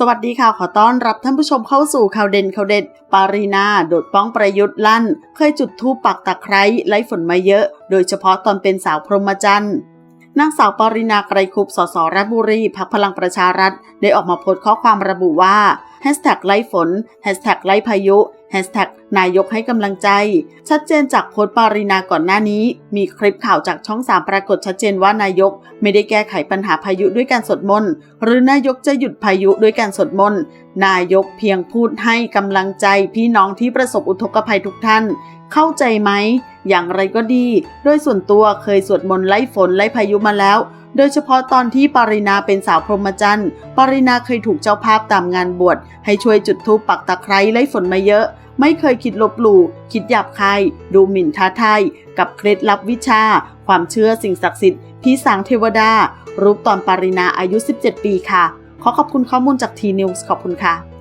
สวัสดีค่ะ ขอต้อนรับท่านผู้ชมเข้าสู่ข่าวเด่นข่าวเด็ด ปารีนาโดดป้องประยุทธ์ลั่น เคยจุดทูปปักตะไคร้ไล่ฝนมาเยอะ โดยเฉพาะตอนเป็นสาวพรหมจรรย์นางสาวปารินาไกรคุปสสราชบุรีพักพลังประชารัฐ ได้ออกมาโพสต์ข้อความระบุว่า Hashtag ไล่ฝน Hashtag ไล่พายุ Hashtag นายกให้กำลังใจ ชัดเจนจากโพสต์ปารินาก่อนหน้านี้ มีคลิปข่าวจากช่องสามปรากฏชัดเจนว่านายก ไม่ได้แก้ไขปัญหาพายุด้วยการสวดมนต์หรือนายกจะหยุดพายุด้วยการสวดมนต์นายกเพียงพูดให้กำลังใจพี่น้องที่ประสบอุทกภัยทุกท่าน เข้าใจไหม อย่างไรก็ดี โดยส่วนตัวเคยสวดมนต์ไล่ฝนไล่พายุมาแล้ว โดยเฉพาะตอนที่ปารินาเป็นสาวพรหมจรรย์ปารินาเคยถูกเจ้าภาพตามงานบวชให้ช่วยจุดธูปปักตะไคร้ไล่ฝนมาเยอะ ไม่เคยคิดลบหลู่คิดหยาบคายดูหมิ่นท้าทายกับเคล็ดลับวิชา ความเชื่อสิ่งศักดิ์สิทธิ์พีสางเทวดา รูปตอนปารินาอายุ 17 ปีค่ะ ขอขอบคุณข้อมูลจากทีนิวส์ขอบคุณค่ะ